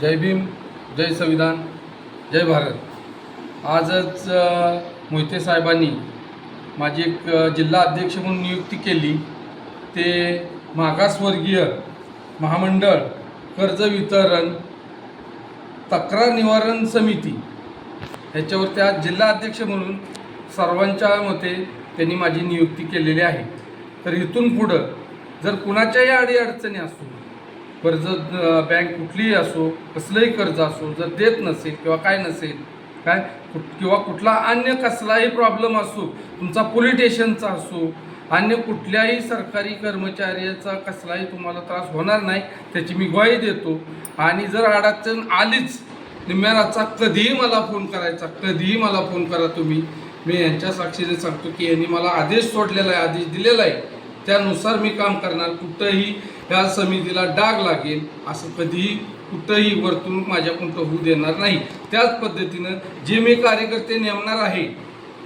जय भीम जय संविधान जय भारत. आजच मोहिते साहेबांनी माझी एक जिल्हा अध्यक्ष म्हणून नियुक्ती केली. ते मागासवर्गीय महामंडळ कर्ज वितरण तक्रार निवारण समिती ह्याच्यावर त्या जिल्हा अध्यक्ष म्हणून सर्वांच्या मते त्यांनी माझी नियुक्ती केलेली आहे. तर इथून पुढं जर कुणाच्याही अडीअडचणी असतील कर्ज बँक कुठलीही असो कसलंही कर्ज असो जर देत नसेल किंवा काय नसेल काय कुठ- किंवा कुठला अन्य कसलाही प्रॉब्लेम असो तुमचा पोलिटेशनचा असो अन्य कुठल्याही सरकारी कर्मचाऱ्याचा कसलाही तुम्हाला त्रास होणार नाही त्याची मी ग्वाही देतो. आणि जर अडचण आलीच निम्म्याचा कधीही मला फोन करायचा कधीही मला फोन करा तुम्ही. मी यांच्या साक्षीने सांगतो की यांनी मला आदेश सोडलेला आहे आदेश दिलेला आहे. त्यानुसार मी काम करणार कुठंही या समितीला डाग लागेल असं कधीही कुठंही वर्तणूक माझ्याकडून होऊ देणार नाही. त्याच पद्धतीनं जे मी कार्यकर्ते नेमणार आहे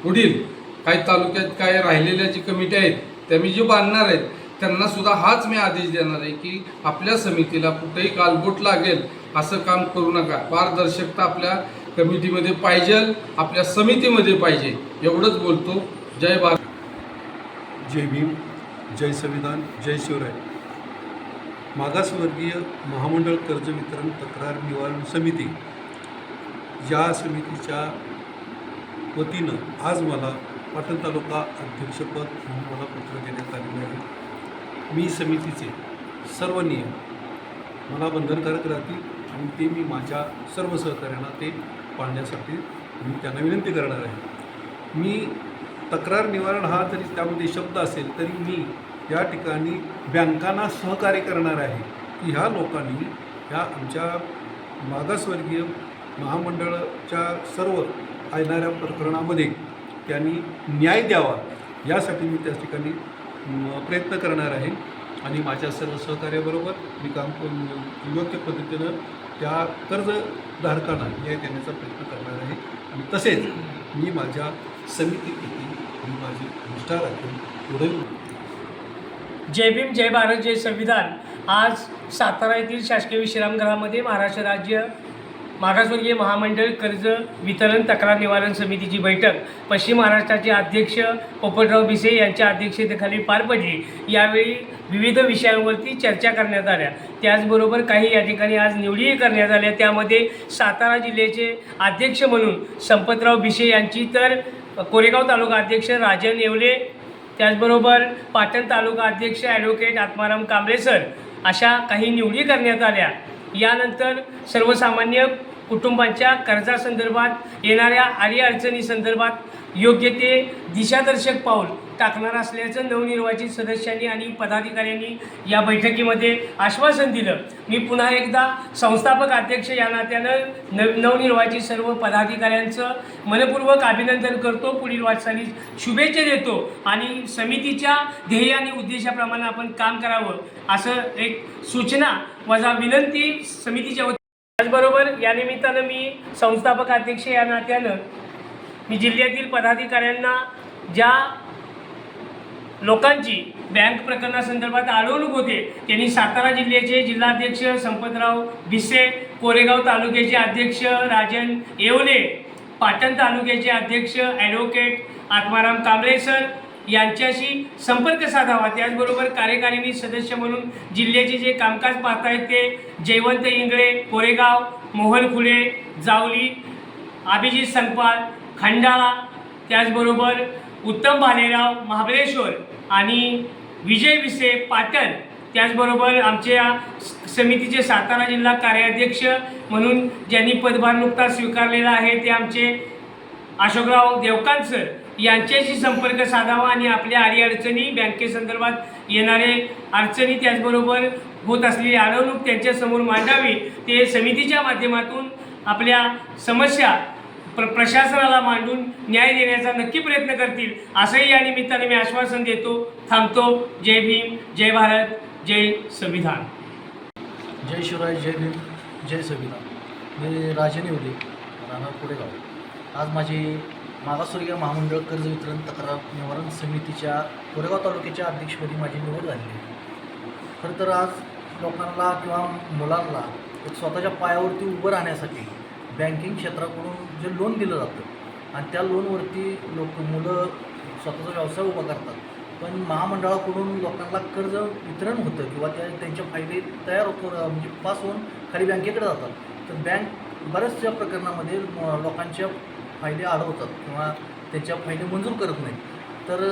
पुढील काही तालुक्यात काय राहिलेल्या जी कमिटी आहेत त्या मी जे बांधणार आहेत त्यांना सुद्धा हाच मी आदेश देणार आहे की आपल्या समितीला कुठेही कालबोट लागेल असं काम करू नका. पारदर्शकता आपल्या कमिटीमध्ये पाहिजे आपल्या समितीमध्ये पाहिजे. एवढंच बोलतो. जय भारत. जय भीम. जय संविधान जय शिवराय. मागासवर्गीय महामंडळ कर्ज वितरण तक्रार निवारण समिती. या समितीच्या वतीनं आज मला पाटण तालुका अध्यक्षपद म्हणून मला पत्र देण्यात आलेले आहे. मी समितीचे सर्व नियम मला बंधनकारक राहतील आणि ते मी माझ्या सर्व सहकाऱ्यांना ते पाळण्यासाठी मी त्यांना विनंती करणार आहे. मी तक्रार निवारण हा जरी त्यामध्ये शब्द असेल तरी मी या ठिकाणी बँकांना सहकार्य करणार आहे की ह्या लोकांनी ह्या आमच्या मागासवर्गीय महामंडळाच्या सर्व येणाऱ्या प्रकरणामध्ये त्यांनी न्याय द्यावा यासाठी मी त्या ठिकाणी प्रयत्न करणार आहे. आणि माझ्या सर्व सहकार्याबरोबर मी काम करून योग्य पद्धतीनं त्या कर्जधारकांना न्याय देण्याचा प्रयत्न करणार आहे. आणि तसेच मी माझ्या समिती मी माझी निष्ठा राखून. पुढे जय भीम जय भारत जय संविधान. आज सातारा येथील शासकीय विश्रामगृहामध्ये महाराष्ट्र राज्य मागासवर्गीय महामंडळ कर्ज वितरण तक्रार निवारण समितीची बैठक. पश्चिम महाराष्ट्राचे अध्यक्ष पोपटराव भिसे यांच्या अध्यक्षतेखाली पार पडली. यावेळी विविध विषयांवरती चर्चा करण्यात आल्या. त्याचबरोबर काही या ठिकाणी आज निवडीही करण्यात आल्या. त्यामध्ये सातारा जिल्ह्याचे अध्यक्ष म्हणून संपतराव भिसे यांची तर कोरेगाव तालुका अध्यक्ष राजन येवले त्याचबरोबर पाटण तालुका अध्यक्ष ॲडव्होकेट आत्माराम कांबळे सर अशा काही निवडी करण्यात आल्या. यानंतर सर्वसामान्य कुटुंबांच्या कर्जासंदर्भात येणाऱ्या अडीअडचणी संदर्भात योग्य ते दिशादर्शक पाऊल टाकणार असल्याचं नवनिर्वाचित सदस्यांनी आणि पदाधिकाऱ्यांनी या बैठकीमध्ये आश्वासन दिलं. मी पुन्हा एकदा संस्थापक अध्यक्ष या नात्यानं नव नवनिर्वाचित सर्व पदाधिकाऱ्यांचं मनपूर्वक अभिनंदन करतो. पुढील वाटचालीस शुभेच्छा देतो आणि समितीच्या ध्येय आणि उद्देशाप्रमाणे आपण काम करावं असं एक सूचना वजा विनंती समितीच्या त्याचबरोबर या निमित्तानं मी संस्थापक अध्यक्ष या नात्यानं मी जिल्ह्यातील पदाधिकाऱ्यांना ज्या लोकांची बँक प्रकरणासंदर्भात अडवणूक होते त्यांनी सातारा जिल्ह्याचे जिल्हाध्यक्ष संपतराव भिसे कोरेगाव तालुक्याचे अध्यक्ष राजन येवले पाटण तालुक्याचे अध्यक्ष ॲडव्होकेट आत्माराम कांबळे सर यांच्याशी संपर्क साधावा. त्याचबरोबर कार्यकारिणी सदस्य म्हणून जिल्ह्याचे जे कामकाज पाहतायत ते जयवंत इंगळे कोरेगाव मोहन खुले जावली अभिजित संपाल खंडाळा त्याचबरोबर उत्तम भालेराव महाबळेश्वर आणि विजय विसे पाटण त्याचबरोबर आमच्या समितीचे सातारा जिल्हा कार्याध्यक्ष म्हणून ज्यांनी पदभार नुकताच स्वीकारलेला आहे ते आमचे अशोकराव देवकांत सर यांच्याशी संपर्क साधावा आणि आपल्या अडीअडचणी बँकेसंदर्भात येणारे अडचणी त्याचबरोबर होत असलेली अडवणूक त्यांच्यासमोर मांडावी ते समितीच्या माध्यमातून आपल्या समस्या प्र प्रशासनाला मांडून न्याय देण्याचा नक्की प्रयत्न करतील असंही या निमित्ताने मी आश्वासन देतो. थांबतो. जय भीम जय भारत जय संविधान. जय शिवराय जय भीम जय संविधान. मी राजन येवले राहणार कोरेगाव आज माझी मागासवर्गीय महामंडळ कर्ज वितरण तक्रार निवारण समितीच्या कोरेगाव तालुक्याच्या अध्यक्षपदी माझी निवड झालेली आहे. खरं तर आज लोकांना किंवा मुलांना एक स्वतःच्या पायावरती उभं राहण्यासाठी बँकिंग क्षेत्राकडून जे लोन दिलं जातं आणि त्या लोनवरती लोक मुलं स्वतःचा व्यवसाय उभा करतात. पण महामंडळाकडून लोकांना कर्ज वितरण होतं किंवा त्या त्यांचे फायदे तयार होतो म्हणजे पास होऊन खाली बँकेकडे जातात. तर बँक बऱ्याचशा प्रकरणामध्ये लोकांच्या फायदे अडवतात किंवा त्याच्या फायदे मंजूर करत नाहीत. तर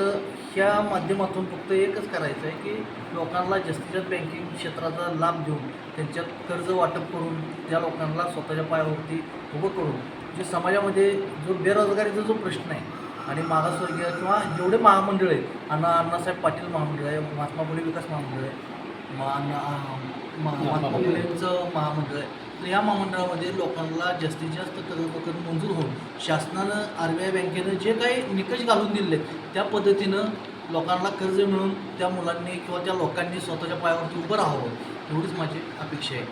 ह्या माध्यमातून फक्त एकच करायचं आहे की लोकांना जास्तीत जास्त बँकिंग क्षेत्राचा लाभ देऊन त्यांच्यात कर्ज वाटप करून त्या लोकांना स्वतःच्या पायावरती उभं करून जे समाजामध्ये जो बेरोजगारीचा जो प्रश्न आहे आणि मागासवर्गीय किंवा जेवढे महामंडळ आहेत अण्णा अण्णासाहेब पाटील महामंडळ आहे महात्मा फुले विकास महामंडळ आहे महात्मा फुलेंचं महामंडळ आहे तर या महामंडळामध्ये लोकांना जास्तीत जास्त कर्ज प्रकरण मंजूर होऊन शासनानं आर बी आय बँकेनं जे काही निकष घालून दिले त्या पद्धतीनं लोकांना कर्ज मिळून त्या मुलांनी किंवा त्या लोकांनी स्वतःच्या पायावरती उभं राहावं एवढीच माझी अपेक्षा आहे.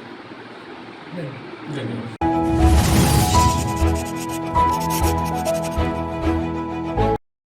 धन्यवाद. धन्यवाद.